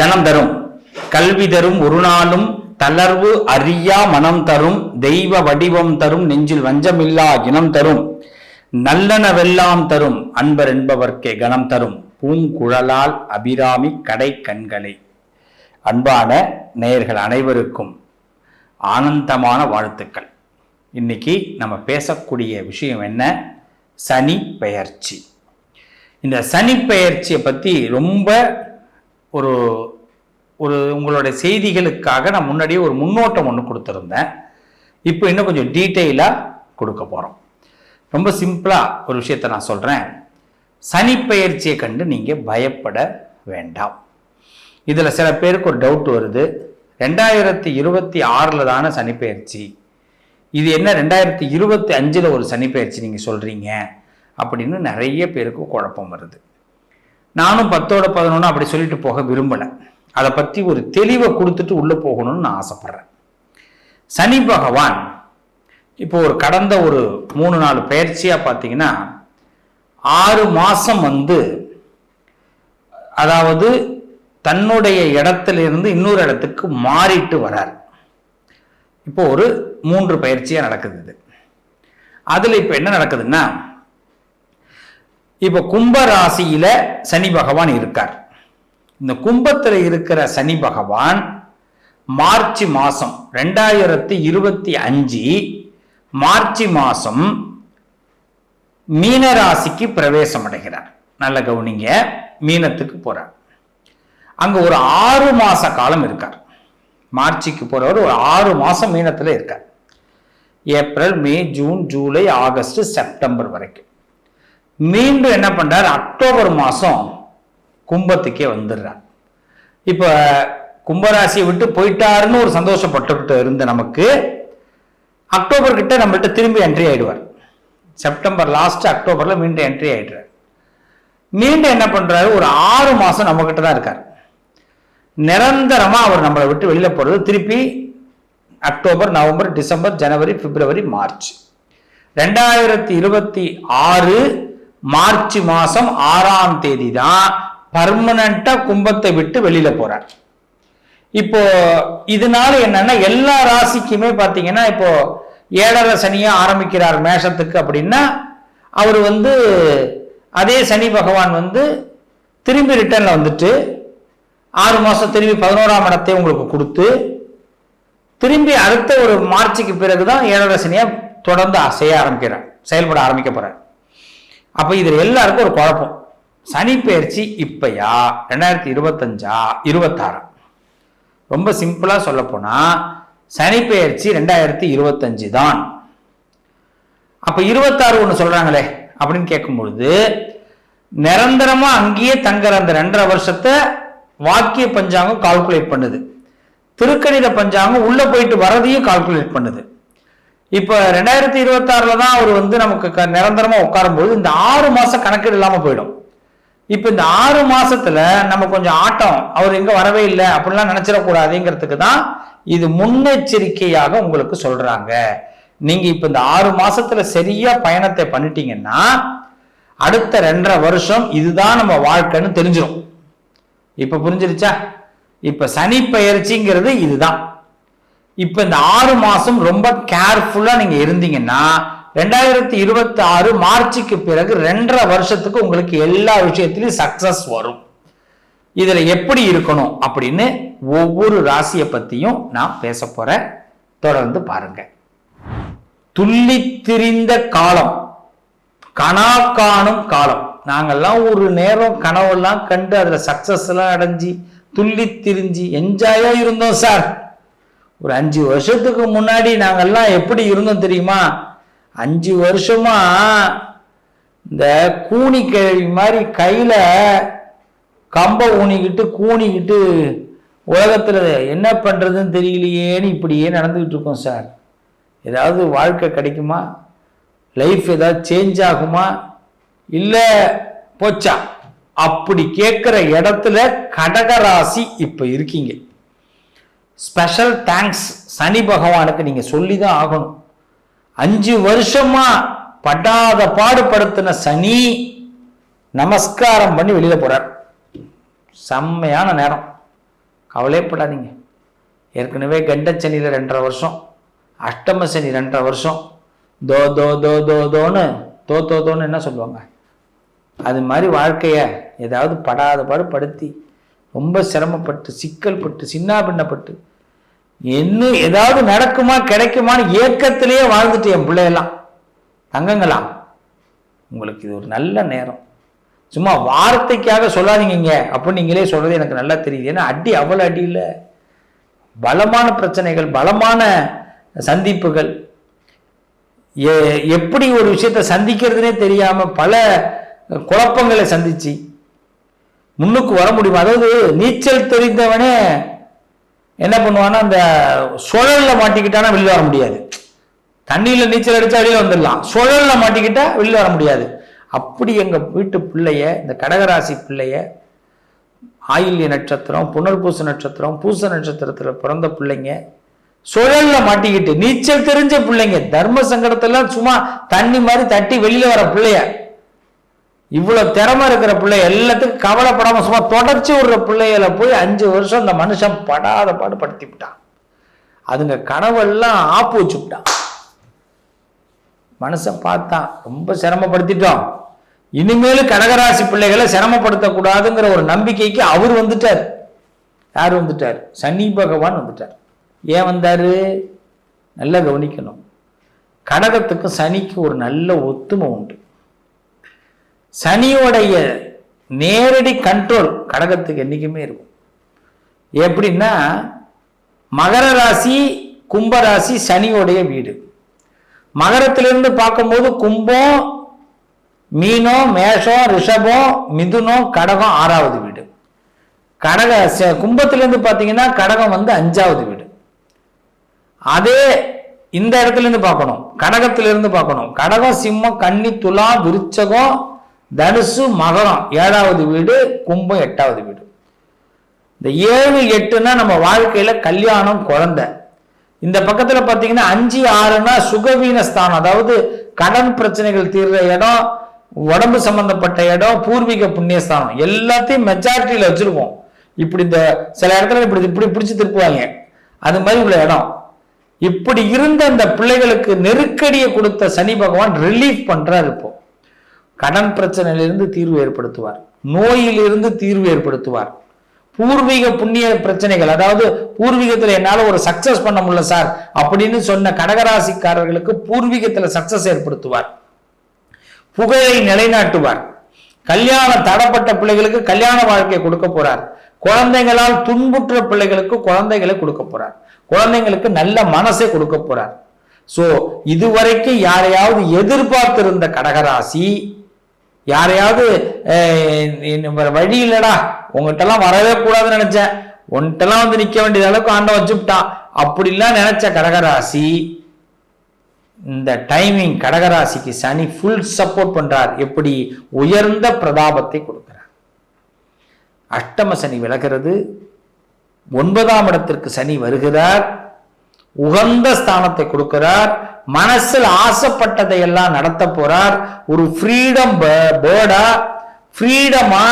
தனம் தரும். கல்வி தரும் ஒரு நாளும் தளர்வு அறியா மனம் தரும் தெய்வ வடிவம் தரும் நெஞ்சில் வஞ்சமில்லா இனம் தரும். நல்லனவெல்லாம் தரும் அன்பர் என்பவர்க்கே கணம் தரும். பூங்குழலால் அபிராமி கடை கண்களை. அன்பான நேயர்கள் அனைவருக்கும் ஆனந்தமான வாழ்த்துக்கள். இன்னைக்கு நம்ம பேசக்கூடிய விஷயம் என்ன? சனி பெயர்ச்சி இந்த சனி பெயர்ச்சியை பற்றி ரொம்ப ஒரு ஒரு உங்களுடைய செய்திகளுக்காக நான் முன்னாடியே ஒரு முன்னோட்டம் ஒன்று கொடுத்துருந்தேன். இப்போ இன்னும் கொஞ்சம் டீட்டெயிலாக கொடுக்க போகிறோம் ரொம்ப சிம்பிளாக ஒரு விஷயத்தை நான் சொல்கிறேன் சனிப்பெயர்ச்சியை கண்டு நீங்கள் பயப்பட வேண்டாம். இதில் சில பேருக்கு ஒரு டவுட் வருது. ரெண்டாயிரத்தி இருபத்தி ஆறில் தானே சனிப்பெயர்ச்சி. இது என்ன ரெண்டாயிரத்தி இருபத்தி அஞ்சில் ஒரு சனிப்பெயர்ச்சி நீங்கள் சொல்கிறீங்க அப்படின்னு நிறைய பேருக்கு குழப்பம் வருது. நானும் பத்தோட பதினொன்று அப்படி சொல்லிட்டு போக விரும்பலை. அதை பற்றி ஒரு தெளிவை கொடுத்துட்டு உள்ளே போகணும்னு நான் ஆசைப்பட்றேன். சனி பகவான் இப்போ ஒரு கடந்த ஒரு மூணு நாலு பயிற்சியாக பார்த்தீங்கன்னா ஆறு மாதம் வந்து அதாவது தன்னுடைய இடத்திலிருந்து இன்னொரு இடத்துக்கு மாறிட்டு வரார். இப்போ ஒரு மூன்று பயிற்சியாக நடக்குது இது. அதில் இப்போ என்ன நடக்குதுன்னா இப்போ கும்ப ராசியில சனி பகவான் இருக்கார். இந்த கும்பத்தில் இருக்கிற சனி பகவான் மார்ச் மாசம் ரெண்டாயிரத்தி இருபத்தி அஞ்சு மார்ச் மாசம் மீன ராசிக்கு பிரவேசம் அடைகிறார். நல்ல கவனிங்க மீனத்துக்கு போறார். அங்க ஒரு ஆறு மாச காலம் இருக்கார். மார்ச்சுக்கு போறவர் ஒரு ஆறு மாசம் மீனத்துல இருக்கார். April May June July August September வரைக்கும். மீண்டும் என்ன பண்றார்? அக்டோபர் மாதம் கும்பத்துக்கே வந்துடுறார். இப்போ கும்பராசியை விட்டு போயிட்டாருன்னு ஒரு சந்தோஷப்பட்டுக்கிட்டு இருந்த நமக்கு அக்டோபர் கிட்ட நம்மள்கிட்ட திரும்பி என்ட்ரி ஆயிடுவார். செப்டம்பர் லாஸ்ட் அக்டோபர்ல மீண்டும் என்ட்ரி ஆயிடுறார். மீண்டும் என்ன பண்றாரு? ஒரு ஆறு மாசம் நம்ம கிட்ட தான் இருக்கார். நிரந்தரமா அவர் நம்மளை விட்டு வெளியில போறது திருப்பி அக்டோபர் நவம்பர் டிசம்பர் ஜனவரி பிப்ரவரி மார்ச். ரெண்டாயிரத்தி இருபத்தி ஆறு மார்ச் மாசம் ஆறாம் தேதி தான் பர்மனண்டா கும்பத்தை விட்டு வெளியில போறார். இப்போ இதனால என்னன்னா எல்லா ராசிக்குமே பாத்தீங்கன்னா இப்போ ஏழரை சனியா ஆரம்பிக்கிறார் மேஷத்துக்கு அப்படின்னா அவர் வந்து அதே சனி பகவான் வந்து திரும்பி ரிட்டர்ன்ல வந்துட்டு ஆறு மாசம் திரும்பி பதினோராம் இடத்தை உங்களுக்கு கொடுத்து திரும்பி அடுத்த ஒரு மார்ச்சுக்கு பிறகுதான் ஏழரை சனியா தொடர்ந்து செய்ய ஆரம்பிக்கிறார் செயல்பட ஆரம்பிக்க போறார். அப்போ இதில் எல்லாருக்கும் ஒரு குழப்பம். சனி பயிற்சி இப்பயா? ரெண்டாயிரத்தி இருபத்தஞ்சா? இருபத்தாறா? ரொம்ப சிம்பிளாக சொல்லப்போனால் சனிப்பெயர்ச்சி சனி பயிற்சி ரெண்டாயிரத்தி இருபத்தஞ்சு தான் அப்போ இருபத்தாறு ஒன்று சொல்கிறாங்களே அப்படின்னு கேட்கும்பொழுது நிரந்தரமாக அங்கேயே தங்குற அந்த ரெண்டரை வருஷத்தை வாக்கிய பஞ்சாங்கம் கால்குலேட் பண்ணுது. திருக்கணித பஞ்சாங்கம் உள்ளே போயிட்டு வரதையும் கால்குலேட் பண்ணுது. இப்போ ரெண்டாயிரத்தி இருபத்தாறுல தான் அவர் வந்து நமக்கு க நிரந்தரமாக உட்காரும்போது இந்த ஆறு மாதம் கணக்கீடு இல்லாமல் போயிடும். இப்போ இந்த ஆறு மாசத்துல நம்ம கொஞ்சம் ஆட்டம் அவர் எங்கே வரவே இல்லை அப்படிலாம் நினச்சிடக்கூடாதுங்கிறதுக்கு தான் இது முன்னெச்சரிக்கையாக உங்களுக்கு சொல்கிறாங்க நீங்கள் இப்போ இந்த ஆறு மாசத்துல சரியாக பயணத்தை பண்ணிட்டீங்கன்னா அடுத்த ரெண்டரை வருஷம் இதுதான் நம்ம வாழ்க்கைன்னு தெரிஞ்சிடும் இப்போ புரிஞ்சிருச்சா? இப்போ சனி பயிற்சிங்கிறது இதுதான். இப்ப இந்த ஆறு மாசம் ரொம்ப கேர்ஃபுல்லா நீங்க இருந்தீங்கன்னா ரெண்டாயிரத்தி இருபத்தி ஆறு மார்ச்சுக்கு பிறகு ரெண்டரை வருஷத்துக்கு உங்களுக்கு எல்லா விஷயத்திலையும் சக்சஸ் வரும். இதுல எப்படி இருக்கணும் அப்படின்னு ஒவ்வொரு ராசியை பத்தியும் நான் பேச போறேன். தொடர்ந்து பாருங்க. துள்ளி திரிந்த காலம். கனா காணும் காலம். நாங்கெல்லாம் ஒரு நேரம் கனவெல்லாம் கண்டு அதுல சக்சஸ் எல்லாம் அடைஞ்சு துள்ளி திரிஞ்சு என்ஜாயா இருந்தோம் சார். ஒரு அஞ்சு வருஷத்துக்கு முன்னாடி நாங்கள்லாம் எப்படி இருந்தோம் தெரியுமா? அஞ்சு வருஷமா இந்த கூனி கிழவி மாதிரி கையில் கம்பை ஊனிக்கிட்டு கூனிக்கிட்டு உலகத்தில் என்ன பண்ணுறதுன்னு தெரியலையேன்னு இப்படியே நடந்துக்கிட்டு இருக்கோம் சார். ஏதாவது வாழ்க்கை கிடைக்குமா? லைஃப் ஏதாவது சேஞ்ச் ஆகுமா? இல்லை போச்சா? அப்படி கேட்குற இடத்துல கடகராசி இப்போ இருக்கீங்க. ஸ்பெஷல் தேங்க்ஸ் சனி பகவானுக்கு நீங்கள் சொல்லி தான் ஆகணும். அஞ்சு வருஷமாக படாத பாடுபடுத்தின சனி நமஸ்காரம் பண்ணி வெளியில் போகிறார் செம்மையான நேரம். கவலையப்படாதீங்க ஏற்கனவே கண்டச்சனியில் ரெண்டரை வருஷம் அஷ்டம சனி ரெண்டரை வருஷம். தோ தோ தோ தோ தோன்னு தோ தோ தோன்னு என்ன சொல்லுவாங்க? அது மாதிரி வாழ்க்கையை ஏதாவது படாத பாடு படுத்தி ரொம்ப சிரமப்பட்டு சிக்கல் பட்டு சின்ன என்ன இன்னும் ஏதாவது நடக்குமா கிடைக்குமான்னு ஏக்கத்திலேயே வாழ்ந்துட்டு என் பிள்ளையெல்லாம். தங்கங்களா உங்களுக்கு இது ஒரு நல்ல நேரம். சும்மா வார்த்தைக்காக சொல்லாதீங்க அப்போ நீங்களே சொல்கிறது எனக்கு நல்லா தெரியுது. ஏன்னா அடி அவ்வளோ அடி இல்லை. பலமான பிரச்சனைகள் பலமான சந்திப்புகள். எப்படி ஒரு விஷயத்தை சந்திக்கிறதுனே தெரியாமல் பல குழப்பங்களை சந்திச்சு முன்னுக்கு வர முடியும்? அதாவது நீச்சல் தெரிந்தவனே என்ன பண்ணுவான்னா அந்த சுழலில் மாட்டிக்கிட்டானா வெளில வர முடியாது. தண்ணியில் நீச்சல் அடித்தா வெளியே வந்துடலாம். சுழலில் மாட்டிக்கிட்டா வெளில வர முடியாது. அப்படி எங்கள் வீட்டு பிள்ளைய இந்த கடகராசி பிள்ளைய ஆயில்ய நட்சத்திரம் புனர்பூச நட்சத்திரம் பூச நட்சத்திரத்தில் பிறந்த பிள்ளைங்க சுழலில் மாட்டிக்கிட்டு நீச்சல் தெரிஞ்ச பிள்ளைங்க தர்ம சங்கடத்தெல்லாம் சும்மா தண்ணி மாதிரி தட்டி வெளியில் வர பிள்ளைய இவ்வளவு திறமை இருக்கிற பிள்ளை எல்லாத்துக்கும் கவலைப்படாம சும்மா தொடர்ச்சி விடுற பிள்ளைகளை போய் அஞ்சு வருஷம் அந்த மனுஷன் படாத பாடுபடுத்தி விட்டான் அதுங்க கனவெல்லாம் ஆப்பு வச்சு விட்டான் மனுஷன் பார்த்தான் ரொம்ப சிரமப்படுத்திட்டோம். இனிமேலும் கடகராசி பிள்ளைகளை சிரமப்படுத்தக்கூடாதுங்கிற ஒரு நம்பிக்கைக்கு அவர் வந்துட்டார். யார் வந்துட்டார்? சனி பகவான் வந்துட்டார். ஏன் வந்தாரு? நல்லா கவனிக்கணும். கடகத்துக்கும் சனிக்கு ஒரு நல்ல ஒத்துமை உண்டு. சனியோடைய நேரடி கண்ட்ரோல் கடகத்துக்கு என்றைக்குமே இருக்கும். எப்படின்னா மகர ராசி கும்பராசி சனியோடைய வீடு. மகரத்திலிருந்து பார்க்கும்போது கும்பம் மீனம் மேஷம் ரிஷபம் மிதுனம் கடகம் ஆறாவது வீடு. கடக கும்பத்திலேருந்து பார்த்தீங்கன்னா கடகம் வந்து அஞ்சாவது வீடு. அதே இந்த இடத்துலேருந்து பார்க்கணும். கடகத்திலிருந்து பார்க்கணும். கடகம் சிம்மம் கன்னி துலா விருச்சகம் தனுசு மகரம் ஏழாவது வீடு கும்பம் எட்டாவது வீடு. இந்த ஏழு எட்டுனா நம்ம வாழ்க்கையில கல்யாணம் குழந்தை. இந்த பக்கத்துல பாத்தீங்கன்னா அஞ்சு ஆறுனா சுகவீன ஸ்தானம். அதாவது கடன் பிரச்சனைகள் தீர்ற இடம் உடம்பு சம்பந்தப்பட்ட இடம் பூர்வீக புண்ணியஸ்தானம் எல்லாத்தையும் மெஜாரிட்டியில வச்சிருக்கோம். இப்படி இந்த சில இடத்துல இப்படி இப்படி பிடிச்சு திருப்புவாங்க. அது மாதிரி உள்ள இடம். இப்படி இருந்த அந்த பிள்ளைகளுக்கு நெருக்கடியை கொடுத்த சனி பகவான் ரிலீஃப் பண்றாரு இப்போ. கடன் பிரச்சனையிலிருந்து தீர்வு ஏற்படுத்துவார். நோயிலிருந்து தீர்வு ஏற்படுத்துவார். பூர்வீக புண்ணிய பிரச்சனைகள் அதாவது பூர்வீகத்தில் என்னால் ஒரு சக்சஸ் பண்ண முடியல சார் அப்படின்னு சொன்ன கடகராசிக்காரர்களுக்கு பூர்வீகத்தில் சக்சஸ் ஏற்படுத்துவார். புகழை நிலைநாட்டுவார். கல்யாணம் தடப்பட்ட பிள்ளைகளுக்கு கல்யாண வாழ்க்கையை கொடுக்க போறார். குழந்தைகளால் துன்புற்ற பிள்ளைகளுக்கு குழந்தைகளை கொடுக்க போறார். குழந்தைங்களுக்கு நல்ல மனசை கொடுக்க போறார். சோ இதுவரைக்கும் யாரையாவது எதிர்பார்த்திருந்த கடகராசி யாரையாவது வழி இல்லடா உங்ககிட்டலாம் வரவே கூடாதுன்னு நினைச்சேன். உன்கிட்டலாம் வந்து நிக்க வேண்டிய அளவுக்கு ஆண்டை வச்சுட்டான் அப்படிலாம் நினைச்ச கடகராசி இந்த டைமிங் கடகராசிக்கு சனி ஃபுல் சப்போர்ட் பண்றார். எப்படி? உயர்ந்த பிரதாபத்தை கொடுக்கிறார். அஷ்டம சனி விலகிறது. ஒன்பதாம் இடத்திற்கு சனி வருகிறார். உகந்த ஸ்தானத்தை கொடுக்கிறார். மனசில் ஆசைப்பட்டதை எல்லாம் நடத்த போறார். ஒரு ஃப்ரீடம் பேர்டா ஃப்ரீடமா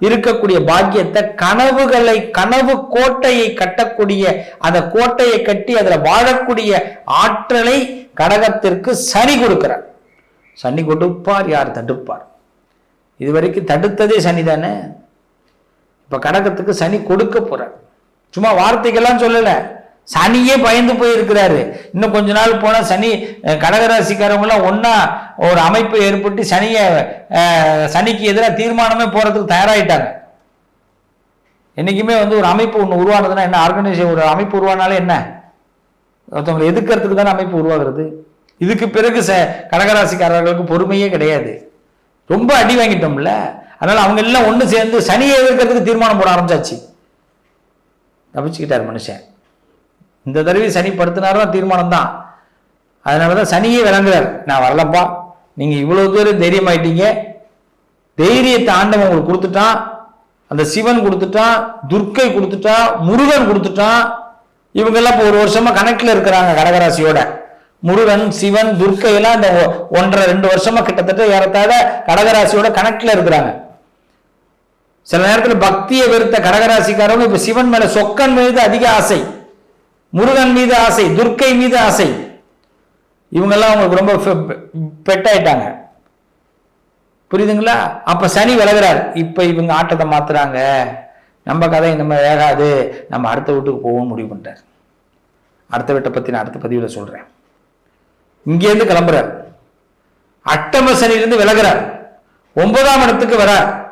இருக்கக்கூடிய பாக்கியத்தை கனவுகளை கனவு கோட்டையை கட்டக்கூடிய அந்த கோட்டையை கட்டி அதில் வாழக்கூடிய ஆற்றலை கடகத்திற்கு சனி கொடுக்கிறார். சனி கொடுப்பார் யார் தடுப்பார்? இதுவரைக்கும் தடுத்ததே சனி தானே. இப்ப கடகத்துக்கு சனி கொடுக்க போறார். சும்மா வார்த்தைகள்லாம் சொல்லலை. சனியே பயந்து போயிருக்கிறாரு. இன்னும் கொஞ்ச நாள் போனால் சனி கடகராசிக்காரவங்களாம் ஒன்றா ஒரு அமைப்பு ஏற்பட்டு சனியை சனிக்கு எதிராக தீர்மானமே போகிறதுக்கு தயாராகிட்டாங்க என்னைக்குமே வந்து ஒரு அமைப்பு ஒன்று உருவானதுன்னா என்ன? ஆர்கனைசேஷன் ஒரு அமைப்பு உருவானாலே என்ன? ஒருத்தவங்களை எதிர்க்கிறதுக்கு தானே அமைப்பு உருவாகிறது. இதுக்கு பிறகு ச கடகராசிக்காரர்களுக்கு பொறுமையே கிடையாது. ரொம்ப அடி வாங்கிட்டோம்ல. அதனால் அவங்க எல்லாம் ஒன்று சேர்ந்து சனியை எதிர்க்கிறதுக்கு தீர்மானம் போட ஆரம்பிச்சாச்சு. தப்பிச்சுக்கிட்டார் மனுஷன். இந்த தடவை சனி படுத்தினாரும் தீர்மானம் தான் அதனால தான் சனியே விளங்குறார். நான் வரலப்பா. நீங்கள் இவ்வளோ தூரம் தைரியமாயிட்டீங்க. தைரியத்தை ஆண்டவன் உங்களுக்கு கொடுத்துட்டான். அந்த சிவன் கொடுத்துட்டான் துர்க்கை கொடுத்துட்டான் முருகன் கொடுத்துட்டான். இவங்கெல்லாம் இப்போ ஒரு வருஷமா கணக்கில் இருக்கிறாங்க கடகராசியோட. முருகன் சிவன் துர்க்கை எல்லாம் இந்த ஒன்றரை ரெண்டு வருஷமா கிட்டத்தட்ட ஏறத்தாழ கடகராசியோட கணக்கில் இருக்கிறாங்க. சில நேரத்தில் பக்தியை வெறுத்த கடகராசிக்காரவங்க இப்போ சிவன் மேல சொக்கன் மீது அதிக ஆசை. முருகன் மீது ஆசை துர்க்கை மீது ஆசை. இவங்கெல்லாம் அவங்களுக்கு ரொம்ப பெட்டாயிட்டாங்க. புரியுதுங்களா? அப்ப சனி விலகுறாரு. இப்ப இவங்க ஆட்டத்தை மாத்துறாங்க. நம்ம கதை இந்த மாதிரி வேகாது. நம்ம அடுத்த வீட்டுக்கு போவோம்னு முடிவு பண்ணிட்டார். அடுத்த வீட்டை பத்தி நான் அடுத்த பதிவில் சொல்றேன். இங்கேருந்து கிளம்புறார். அட்டம சனியிலிருந்து விலகிறார். ஒன்பதாம் இடத்துக்கு வரார்.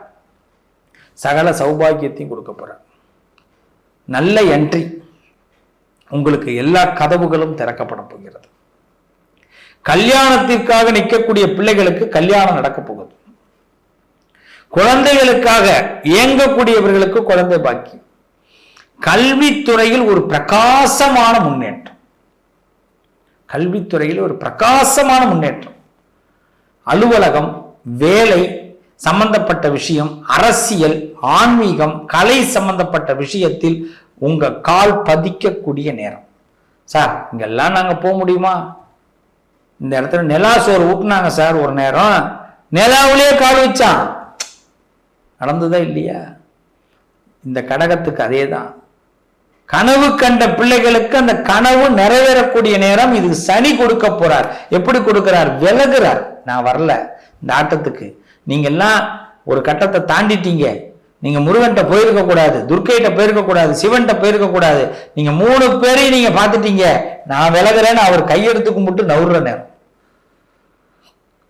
சகல சௌபாகியத்தையும் கொடுக்க போறார். நல்ல என்ட்ரி உங்களுக்கு எல்லா கதவுகளும் திறக்கப்பட போகிறது. கல்யாணத்திற்காக நிற்கக்கூடிய பிள்ளைகளுக்கு கல்யாணம் நடக்க போகுது. குழந்தைகளுக்காக இயங்கக்கூடியவர்களுக்கு குழந்தை பாக்கி. கல்வித்துறையில் ஒரு பிரகாசமான முன்னேற்றம். கல்வித்துறையில் ஒரு பிரகாசமான முன்னேற்றம். அலுவலகம் வேலை சம்பந்தப்பட்ட விஷயம் அரசியல் ஆன்மீகம் கலை சம்பந்தப்பட்ட விஷயத்தில் உங்க கால் பதிக்கக்கூடிய நேரம். சார் இங்கெல்லாம் நாங்கள் போக முடியுமா? இந்த இடத்துல நிலா சோறு ஊட்டினாங்க சார் ஒரு நேரம். நிலாவிலேயே கால் வச்சான். நடந்ததா இல்லையா? இந்த கடகத்துக்கு அதே தான் கனவு கண்ட பிள்ளைகளுக்கு அந்த கனவு நிறைவேறக்கூடிய நேரம் இது சனி கொடுக்க போறார். எப்படி கொடுக்கிறார்? விலகுறார். நான் வரல. இந்த ஆட்டத்துக்கு. நீங்கெல்லாம் ஒரு கட்டத்தை தாண்டிட்டீங்க. நீங்க முருகன்கிட்ட போயிருக்க கூடாது துர்க்கைகிட்ட போயிருக்க கூடாது சிவன்கிட்ட போயிருக்க கூடாது. நீங்க மூணு பேரையும் நீங்க பார்த்துட்டீங்க. நான் விலகுறேன்னு அவர் கையெடுத்து கும்பிட்டு நவுற நேரம்.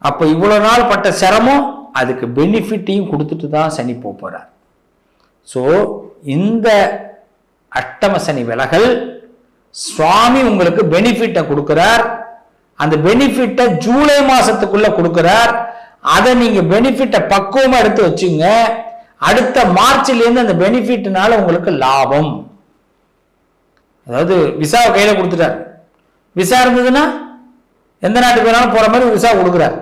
அப்ப இவ்வளவு நாள் பட்ட சிரமம் அதுக்கு பெனிஃபிட்டையும் கொடுத்துட்டு தான் சனி போக போறார். ஸோ இந்த அஷ்டம சனி விலகல் சுவாமி உங்களுக்கு பெனிஃபிட்டை கொடுக்கிறார். அந்த பெனிஃபிட்டை ஜூலை மாசத்துக்குள்ள கொடுக்கிறார். அதை நீங்க பெனிஃபிட்டை பக்குவமா எடுத்து வச்சுங்க. அடுத்த மார்ச்ல இருந்து அந்த பெனிஃபிட்னால உங்களுக்கு லாபம். அதாவது விசாவை கையில கொடுத்துட்டார். விசா இருந்ததுன்னா எந்த நாட்டுக்கு வேணாலும் போற மாதிரி விசா கொடுக்குறாரு.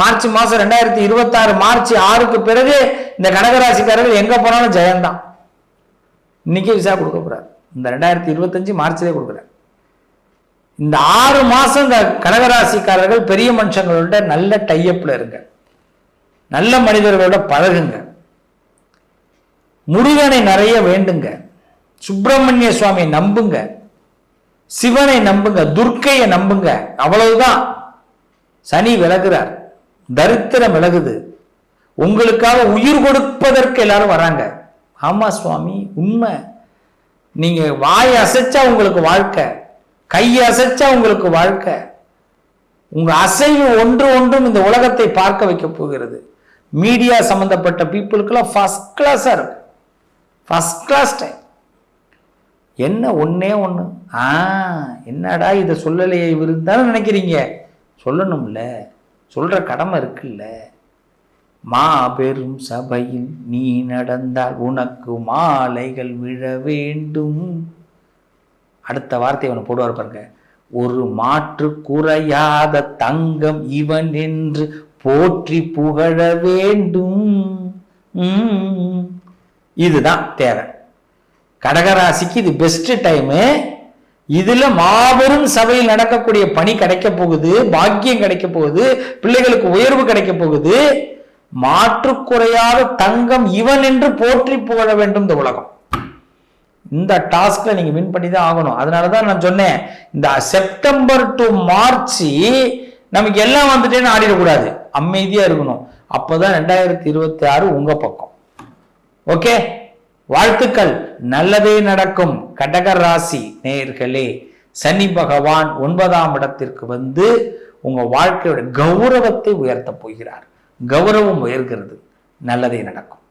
மார்ச் மாசம் ரெண்டாயிரத்தி இருபத்தாறு மார்ச் ஆறுக்கு பிறகு இந்த கடகராசிக்காரர்கள் எங்க போனாலும் ஜெயந்தான். இன்னைக்கே விசா கொடுக்க போறாரு. இந்த ரெண்டாயிரத்தி இருபத்தஞ்சு மார்ச்லேயே கொடுக்குறாரு. இந்த ஆறு மாசம் இந்த கடகராசிக்காரர்கள் பெரிய மனுஷங்களோட நல்ல டையப்ல இருங்க. நல்ல மனிதர்களோட பழகுங்க. முருகனை நிறைய வேண்டுங்க. சுப்பிரமணிய சுவாமியை நம்புங்க. சிவனை நம்புங்க. துர்க்கையை நம்புங்க. அவ்வளவுதான். சனி விலகுறார். தரித்திரம் விலகுது. உங்களுக்காக உயிர் கொடுப்பதற்கு எல்லாரும் வராங்க. ஆமா சுவாமி உண்மை. நீங்க வாய் அசைச்சா உங்களுக்கு வாழ்க்கை. கை அசைச்சா உங்களுக்கு வாழ்க்கை. உங்க அசைவு ஒன்று ஒன்றும் இந்த உலகத்தை பார்க்க வைக்க போகிறது. மீடியா சம்பந்தப்பட்ட பீப்புளுக்கெல்லாம் ஃபர்ஸ்ட் கிளாஸா இருக்கு. ஃபஸ்ட் கிளாஸ் டைம் என்ன ஒன்றே ஒன்று ஆ என்னடா இதை சொல்லலையே இவர் நினைக்கிறீங்க? சொல்லணும்ல. சொல்கிற கடமை இருக்குல்ல. மாபெரும் சபையில் நீ நடந்தால் உனக்கு மாலைகள் விழ வேண்டும். அடுத்த வார்த்தை அவனை போடுவார் பாருங்க. ஒரு மாற்று குறையாத தங்கம் இவன் என்று போற்றி புகழ வேண்டும். இதுதான் தேவை. கடகராசிக்கு இது பெஸ்ட் டைமு இதுல மாபெரும் சபையில் நடக்கக்கூடிய பணி கிடைக்க போகுது பாக்கியம் கிடைக்க போகுது பிள்ளைகளுக்கு உயர்வு கிடைக்க போகுது. மாற்றுக்குறையாத தங்கம் இவன் என்று போற்றி புகழ வேண்டும் இந்த உலகம். இந்த டாஸ்க்ல நீங்க வின் பண்ணி தான் ஆகணும். அதனாலதான் நான் சொன்னேன் இந்த செப்டம்பர் டு மார்ச் நமக்கு எல்லாம் வந்துட்டேன்னு ஆடிடக்கூடாது. அமைதியா இருக்கணும். அப்போதான் ரெண்டாயிரத்தி இருபத்தி ஆறு உங்க பக்கம். ஓகே? வாழ்த்துக்கள். நல்லதே நடக்கும். கடக ராசி நேர்களே சனி பகவான் ஒன்பதாம் இடத்திற்கு வந்து உங்க வாழ்க்கையோட கௌரவத்தை உயர்த்த போகிறார். கௌரவம் உயர்கிறது. நல்லதே நடக்கும்.